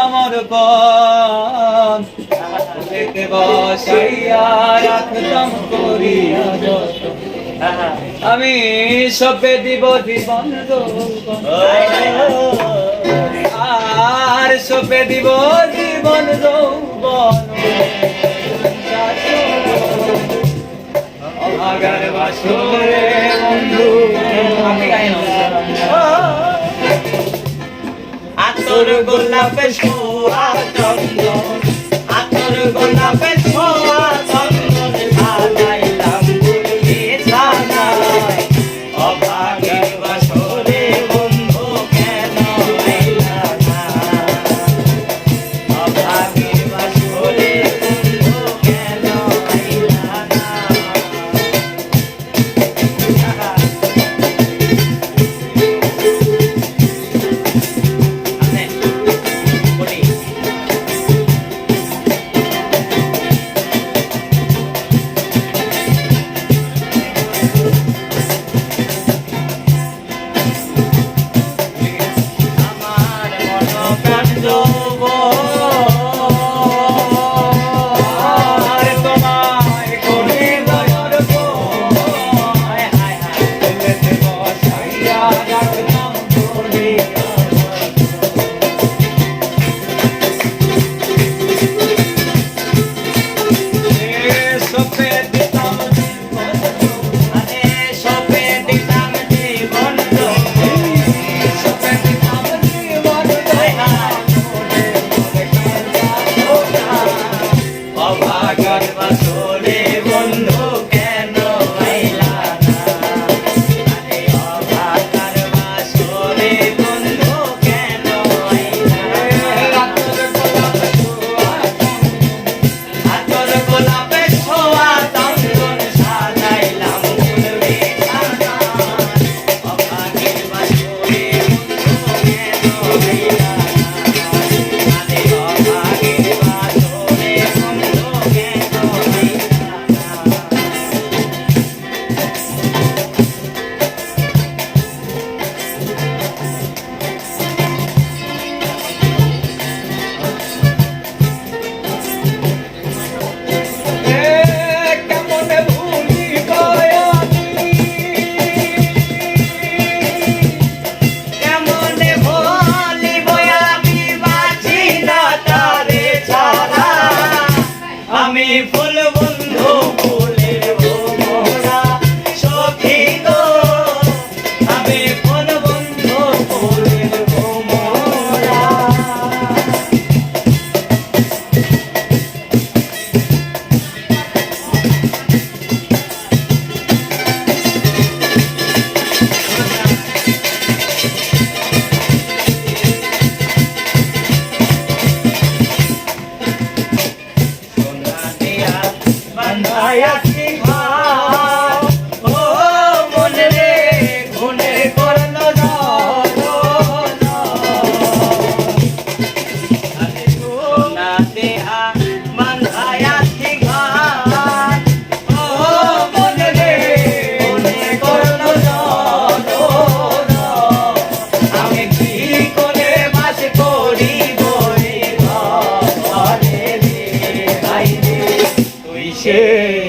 আমার পান খেতে বসাইয়া রাখতাম করিয়া আমি সবে দিব জীবন আর সবে দিব জীবন যৌবন। অভাগার বাসরে বন্ধু। আতর গোলাপে সোয়া চন্দ্র আতর গোলাপে গর্ব তোরে আমি ফুল cheio.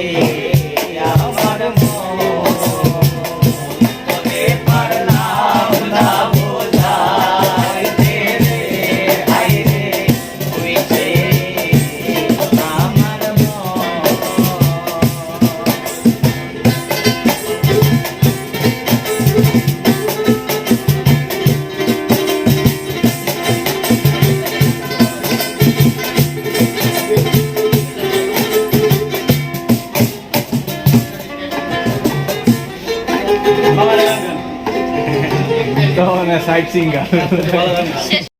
そうな、サイトシンガー。